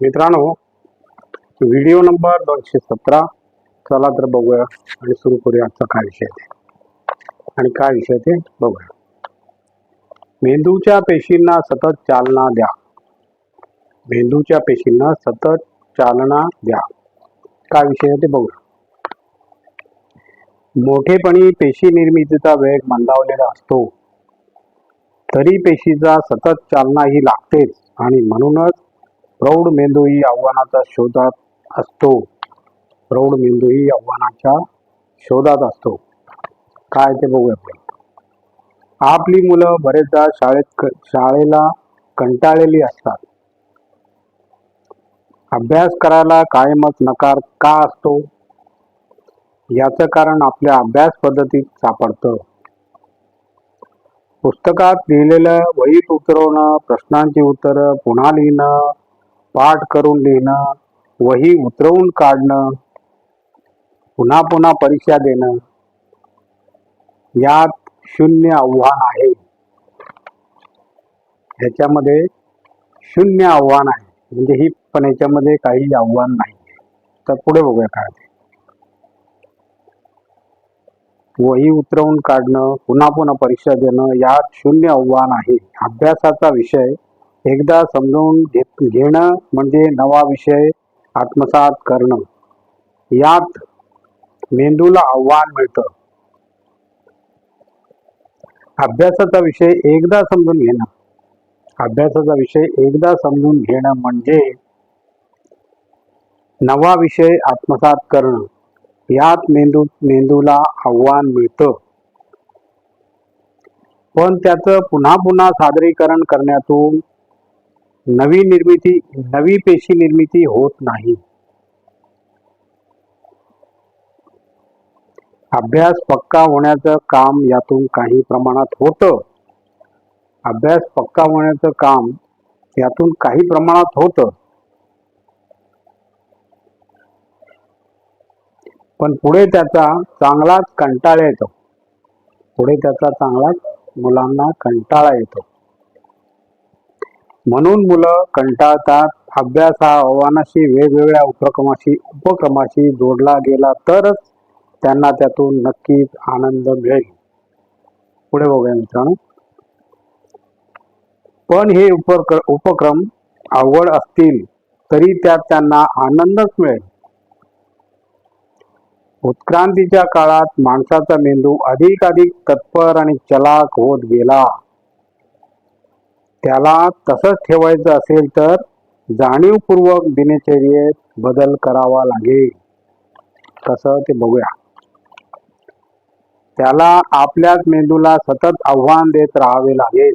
मित्रांनो video number दोनशे सतरा. चला तर बघूया आणि सुरू करूया आजचा काय विषय ते. आणि काय विषय ते बघूया. मेंदूच्या पेशींना सतत चालना द्या. मेंदूच्या पेशींना सतत चालना द्या. काय विषय ते बघूया. मोठेपणी पेशी निर्मितीचा वेग मंदावलेला असतो. तरी पेशीचा सतत चालना ही लागतेच आणि म्हणूनच प्रौढ मेंदूही आव्हानाच्या शोधात असतो. प्रौढ मेंदूही आव्हानाच्या शोधात असतो. काय ते बघूया आपण. आपली मुलं बरेचदा शाळेत क- शाळेला कंटाळलेली असतात. अभ्यास करायला कायमच नकार का असतो? याचं कारण आपल्या अभ्यास पद्धतीत सापडतं. पुस्तकात लिहिलेलं वहीत उतरवणं प्रश्नांची उत्तरं पुन्हा लिहिणं पाठ करून लिहिणं वही उतरवून काढणं पुन्हा पुन्हा परीक्षा देणं यात शून्य आव्हान आहे. ह्याच्यामध्ये शून्य आव्हान आहे. म्हणजे ही पण ह्याच्यामध्ये काही आव्हान नाही. तर पुढे बघूया काय ते वही उतरवून काढणं पुन्हा पुन्हा परीक्षा देणं यात शून्य आव्हान आहे. अभ्यासाचा विषय एकदा समजून घेत घेणं म्हणजे नवा विषय आत्मसात करणं. यात मेंदूला आव्हान मिळतं. अभ्यासाचा विषय एकदा समजून घेणं. अभ्यासाचा विषय एकदा समजून घेणं म्हणजे नवा विषय आत्मसात करणं. यात मेंदू मेंदूला आव्हान मिळतं. पण त्याचं पुन्हा पुन्हा सादरीकरण करण्यातून नवी निर्मिती नवी पेशी निर्मिती होत नाही. अभ्यास पक्का होण्याचं काम यातून काही प्रमाणात होतं. अभ्यास पक्का होण्याचं काम यातून काही प्रमाणात होतं. पण पुढे त्याचा चांगलाच कंटाळा येतो. पुढे त्याचा चांगलाच मुलांना कंटाळा येतो. म्हणून मुलं कंटाळतात. अभ्यास हा आव्हानाशी वेगवेगळ्या उपक्रमाशी उपक्रमाशी जोडला गेला तरच त्यांना त्यातून नक्कीच आनंद मिळेल. पुढे बघूया मित्रांनो. पण हे उपक्र उपक्रम आवड असतील तरी त्यात त्यांना आनंदच मिळेल. उत्क्रांतीच्या काळात माणसाचा मेंदू अधिक अधिक तत्पर आणि चलाक होत गेला. त्याला तसंच ठेवायचं असेल तर जाणीवपूर्वक दिनचर्येत बदल करावा लागेल. कसं ते बघूया. त्याला आपल्याच मेंदूला सतत आव्हान देत राहावे लागेल.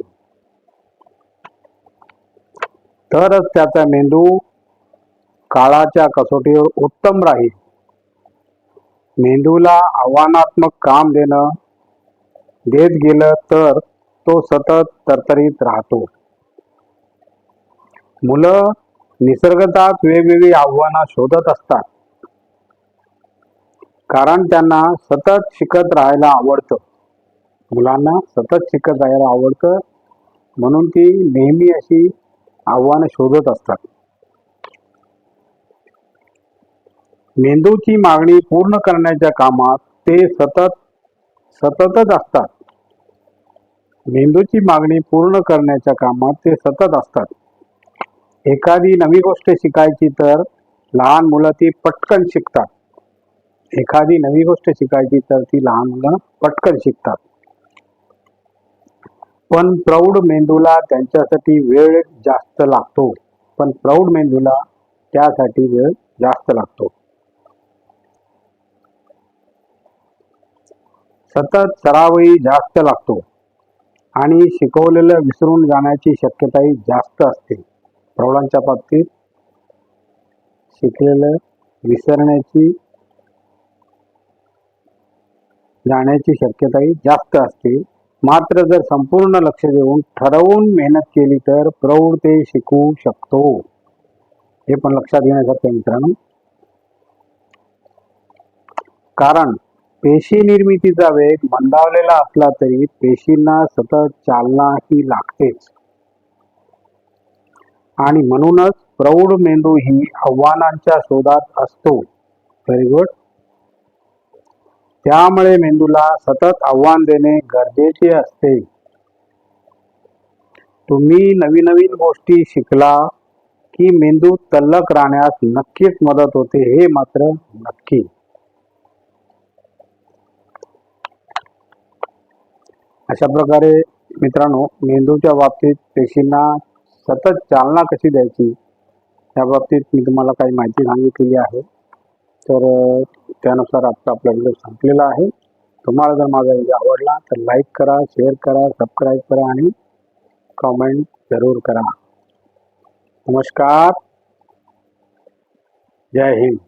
तरच त्याचा मेंदू काळाच्या कसोटीवर उत्तम राहील. मेंदूला आव्हानात्मक काम देणं देत गेलं तर तो सतत तरतरीत राहतो. मुलं निसर्गतात वेगवेगळी आव्हानं शोधत असतात. कारण त्यांना सतत शिकत राहायला आवडतं. मुलांना सतत शिकत राहायला आवडतं. म्हणून ती नेहमी अशी आव्हानं शोधत असतात. मेंदूची मागणी पूर्ण करण्याच्या कामात ते सतत सततच असतात. मेंदूची मागणी पूर्ण करण्याच्या कामात ते सतत असतात. एखादी नवी गोष्ट शिकायची तर लहान मुलं ती पटकन शिकतात. एखादी नवी गोष्ट शिकायची तर ती लहान मुलं पटकन शिकतात. पण प्रौढ मेंदूला त्यांच्यासाठी वेळ जास्त लागतो. पण प्रौढ मेंदूला त्यासाठी वेळ जास्त लागतो. सतत सरावही जास्त लागतो. आणि शिकवलेलं विसरून जाण्याची शक्यताही जास्त असते. प्रौढांच्या बाबतीत शिकलेलं विसरण्याची जाण्याची शक्यताही जास्त असते. मात्र जर संपूर्ण लक्ष देऊन ठरवून मेहनत केली तर प्रौढ ते शिकू शकतो. हे पण लक्षात घेण्यासारखं मित्रांनो. कारण पेशी निर्मितीचा वेग मंदावलेला असला तरी पेशींना सतत चालना ही लागतेच. आणि म्हणूनच प्रौढ मेंदू ही आव्हानांच्या शोधात असतो. व्हेरी गुड त्यामुळे मेंदूला सतत आव्हान देणे गरजेचे असते. तुम्ही नवीन नवीन गोष्टी शिकला की मेंदू तल्लक राहण्यास नक्कीच मदत होते हे मात्र नक्की. अशा प्रकारे मित्रांनो मेंदूच्या बाबतीत पेशींना सतत चालना कशी द्यायची या बाबतीत मी तुम्हाला काही माहिती सांगितलेली आहे. तर त्यानुसार आजचा आपला व्हिडिओ संपलेला आहे. तुम्हाला जर माझा व्हिडिओ आवडला तर लाईक करा शेअर करा सबस्क्राईब करा आणि कमेंट जरूर करा. नमस्कार. जय हिंद.